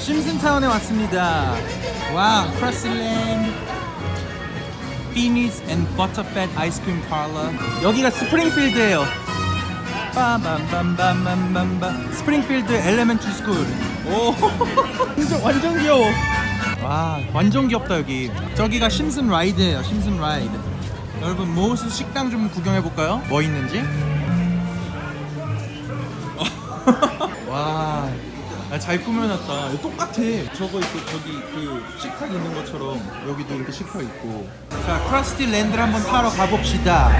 심슨타운에 왔습니다. 와, 크러슬랜드 피니스 앤 버터팻 아이스크림 파러 여기가 스프링필드예요. 빰빰빰빰빰빰빰 스프링필드 엘레멘트 스쿨. 오, 완전 완전 귀여워. 와, 완전 귀엽다 여기. 저기가 심슨 라이드예요. 심슨 라이드. 여러분 모스 식당 좀 구경해 볼까요? 뭐 있는지? 와, 아, 잘 꾸며놨다. 똑같아. 저거 있고 저기 그 식탁 있는 것처럼 여기도 이렇게 식탁 있고. 자, 크라스티 랜드를 한번 타러 가봅시다.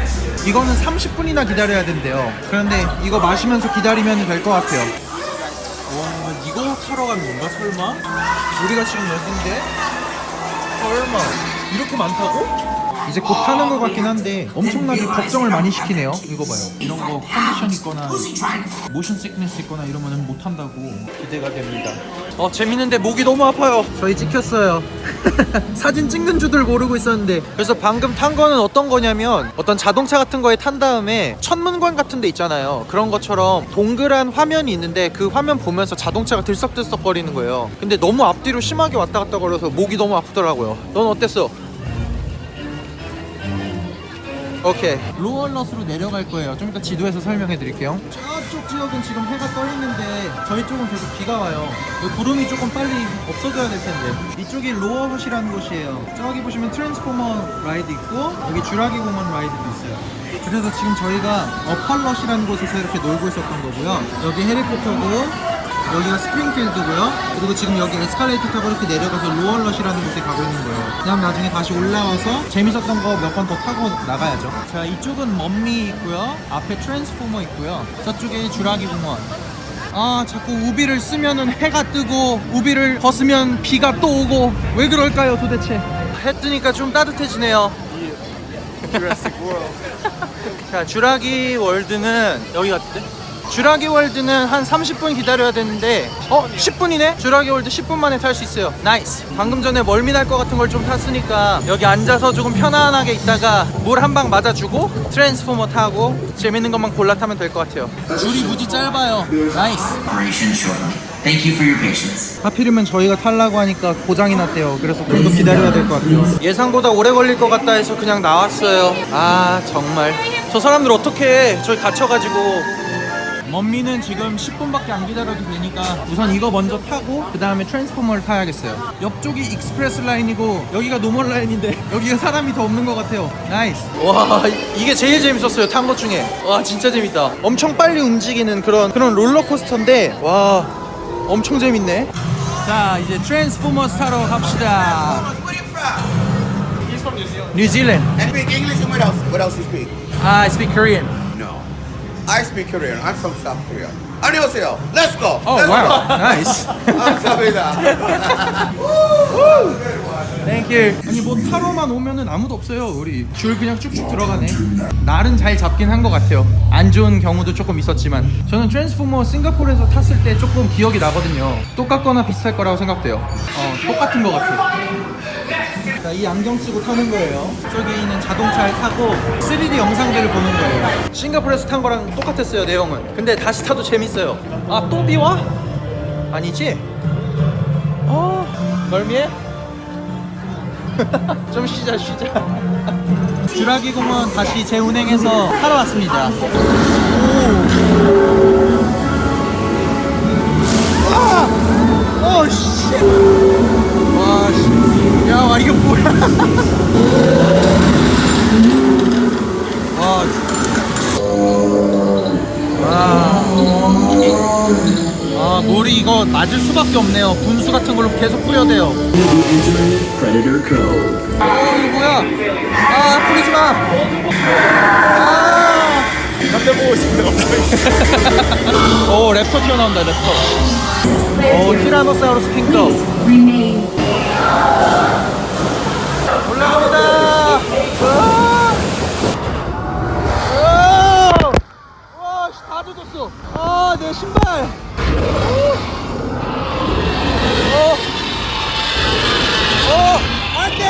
이거는 30분이나 기다려야 된대요. 그런데 이거 마시면서 기다리면 될 것 같아요. 와, 이거 타러 가는 건가 설마? 우리가 지금 여기인데? 설마 이렇게 많다고? 이제 곧 타는 것 같긴 한데 엄청나게 걱정을 많이 시키네요. 이거 봐요. 이런 거 컨디션 있거나 모션 시크니스 있거나 이러면 못 한다고 기대가 됩니다. 어 재밌는데 목이 너무 아파요. 저희 찍혔어요. 사진 찍는 줄들 모르고 있었는데 그래서 방금 탄 거는 어떤 거냐면 어떤 자동차 같은 거에 탄 다음에 천문관 같은 데 있잖아요. 그런 것처럼 동그란 화면이 있는데 그 화면 보면서 자동차가 들썩들썩 거리는 거예요. 근데 너무 앞뒤로 심하게 왔다 갔다 거려서 목이 너무 아프더라고요. 넌 어땠어? 오케이. 로얼럿으로 내려갈 거예요. 좀 이따 지도에서 설명해 드릴게요. 저쪽 지역은 지금 해가 떠 있는데 저희 쪽은 계속 비가 와요. 여기 구름이 조금 빨리 없어져야 될 텐데. 이쪽이 로어헛이라는 곳이에요. 저기 보시면 트랜스포머 라이드 있고 여기 주라기 공원 라이드도 있어요. 그래서 지금 저희가 어펄럿이라는 곳에서 이렇게 놀고 있었던 거고요. 여기 해리포터고 여기가 스프링필드고요. 그리고 지금 여기 에스컬레이터 타고 이렇게 내려가서 로얼럿이라는 곳에 가고 있는 거예요. 그 다음 나중에 다시 올라와서 재밌었던 거 몇 번 더 타고 나가야죠. 자, 이쪽은 먼미 있고요. 앞에 트랜스포머 있고요. 저쪽에 주라기 공원. 아, 자꾸 우비를 쓰면은 해가 뜨고 우비를 벗으면 비가 또 오고 왜 그럴까요, 도대체? 해 뜨니까 좀 따뜻해지네요. 자, 주라기 월드는 여기 같은데? 주라기 월드는 한 30분 기다려야 되는데 어? 10분이네? 주라기 월드 10분 만에 탈 수 있어요 나이스 방금 전에 멀미 날 것 같은 걸 좀 탔으니까 여기 앉아서 조금 편안하게 있다가 물 한 방 맞아주고 트랜스포머 타고 재밌는 것만 골라 타면 될 것 같아요 줄이 무지 짧아요 나이스. Thank you for your patience. 하필이면 저희가 탈라고 하니까 고장이 났대요. 그래서 좀더 기다려야 될 것 같아요. 예상보다 오래 걸릴 것 같다 해서 그냥 나왔어요. 아 정말 저 사람들 어떻게 저희 갇혀가지고. 먼미는 지금 10분밖에 안 기다려도 되니까 우선 이거 먼저 타고 그 다음에 트랜스포머를 타야겠어요. 옆쪽이 익스프레스 라인이고 여기가 노멀 라인인데 여기가 사람이 더 없는 것 같아요. 나이스. 와 이게 제일 재밌었어요 탄 것 중에. 와 진짜 재밌다. 엄청 빨리 움직이는 그런 그런 롤러코스터인데 와 엄청 재밌네. 자 이제 트랜스포머스 타러 갑시다. He's from New Zealand. 뉴질랜드. I speak English and what else? What else you speak? I speak Korean. I speak Korean. I'm from South Korea. 안녕하세요. Let's go. Oh Let's wow, go. nice. 감사합니다. Thank you. 아니 뭐 타로만 오면은 아무도 없어요. 우리 줄 그냥 쭉쭉 들어가네. 날은 잘 잡긴 한 것 같아요. 안 좋은 경우도 조금 있었지만 저는 트랜스포머 싱가포르에서 탔을 때 조금 기억이 나거든요. 똑같거나 비슷할 거라고 생각돼요. 어 똑같은 것 같아요. 자, 이 안경 쓰고 타는 거예요. 저기 있는 자동차를 타고 3D 영상들을 보는 거예요. 싱가포르에서 탄 거랑 똑같았어요, 내용은. 근데 다시 타도 재밌어요. 아, 또 비와? 아니지? 어, 멀미해? 좀 쉬자, 쉬자. 주라기 공원 다시 재운행해서 타러 왔습니다. 오! 아! 오, 씨! 와, 이거 뭐야? 와, 아, 아, 물이 이거 맞을 수밖에 없네요. 분수 같은 걸로 계속 뿌려대요. 어, 이거 뭐야? 아, 뿌리지 마! 아! 남자 보고 있습니다. 오, 랩터 튀어나온다, 랩터. 오, 티라노사우루스 킹덤. 올라갑니다! 아! 아! 와, 씨, 다 젖었어. 아, 내 신발. 오. 어. 어, 안 돼!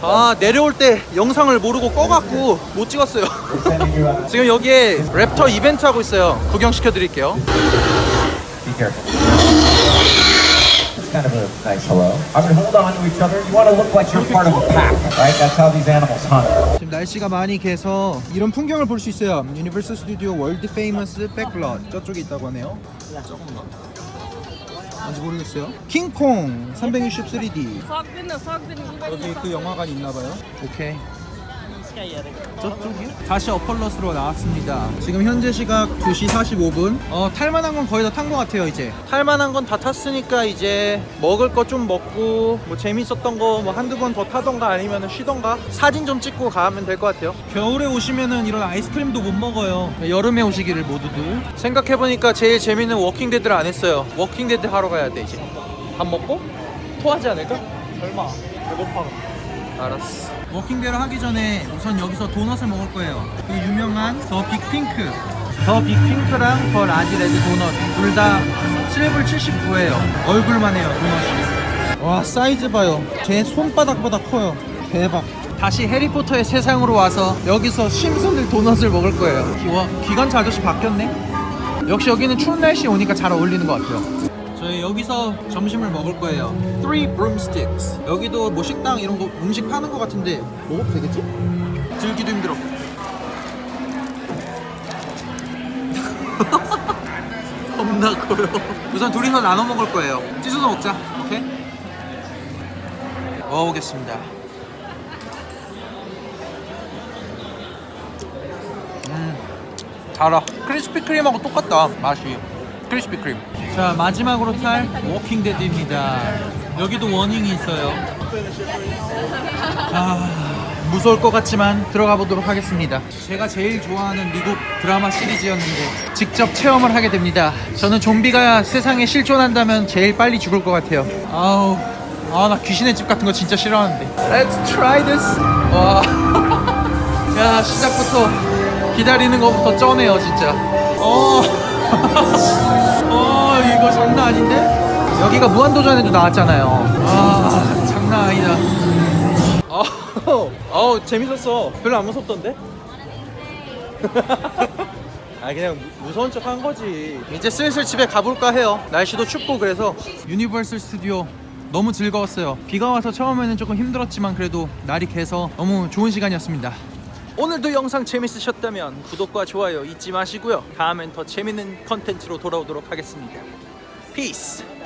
아, 아 내려올 때 영상을 모르고 꺼갖고 못 찍었어요 지금 여기에 랩터 이벤트 하고 있어요 구경시켜 드릴게요 kind of a nice hello. I'm gonna hold on to each other. You want to look like you're part of a pack, right? That's how these animals hunt. 날씨가 많이 개서 이런 풍경을 볼 수 있어요. 유니버설 스튜디오 월드 페이머스 백블럿 저쪽에 있다고 하네요. 아직 모르겠어요. 킹콩 360 3D Saktin saktin 여기 그 영화관이 있나 봐요. 오케이. 저쪽이요? 다시 어펄럿으로 나왔습니다. 지금 현재 시각 2시 45분. 어, 탈만한 건 거의 다 탄 것 같아요, 이제. 탈만한 건 다 탔으니까 이제 먹을 거 좀 먹고 뭐 재밌었던 거 뭐 한두 번 더 타던가 아니면 쉬던가 사진 좀 찍고 가면 될 것 같아요. 겨울에 오시면은 이런 아이스크림도 못 먹어요. 여름에 오시기를 모두들. 생각해보니까 제일 재밌는 워킹데드를 안 했어요. 워킹데드 하러 가야 돼, 이제. 밥 먹고? 토하지 않을까? 설마. 배고파. 알았어. 워킹데이 하기 전에 우선 여기서 도넛을 먹을 거예요. 그 유명한 더 빅핑크. 더 빅핑크랑 더 라지 레드 도넛. 둘 다 7불 79예요. 얼굴만 해요, 도넛이. 와, 사이즈 봐요. 제 손바닥보다 커요. 대박. 다시 해리포터의 세상으로 와서 여기서 심슨을 도넛을 먹을 거예요. 기, 와, 기관차 아저씨 바뀌었네? 역시 여기는 추운 날씨에 오니까 잘 어울리는 것 같아요. 저희 여기서 점심을 먹을 거예요. Three broomsticks. 여기도 뭐 식당 이런 거 음식 파는 거 같은데 먹어도 되겠지? 들기도 힘들어. 겁나 커요. 우선 둘이서 나눠 먹을 거예요. 찢어서 먹자. 오케이? 먹어보겠습니다. 음, 달아. 크리스피 크림하고 똑같다. 맛이. 크리스피 크림. 자 마지막으로 탈 워킹 데드입니다. 여기도 워닝이 있어요. 아 무서울 것 같지만 들어가 보도록 하겠습니다. 제가 제일 좋아하는 미국 드라마 시리즈였는데 직접 체험을 하게 됩니다. 저는 좀비가 세상에 실존한다면 제일 빨리 죽을 것 같아요. 아우 아 나 귀신의 집 같은 거 진짜 싫어하는데. Let's try this. 와. 야 시작부터 기다리는 것부터 쩌네요 진짜. 어. 어 이거 장난 아닌데? 여기가 무한도전에도 나왔잖아요. 아 장난 아니다. 어, 어 재밌었어. 별로 안 무섭던데? 아 그냥 무- 무서운 척 한 거지. 이제 슬슬 집에 가볼까 해요. 날씨도 춥고 그래서 유니버설 스튜디오 너무 즐거웠어요. 비가 와서 처음에는 조금 힘들었지만 그래도 날이 개서 너무 좋은 시간이었습니다. 오늘도 영상 재밌으셨다면 구독과 좋아요 잊지 마시고요. 다음엔 더 재밌는 컨텐츠로 돌아오도록 하겠습니다. 피스.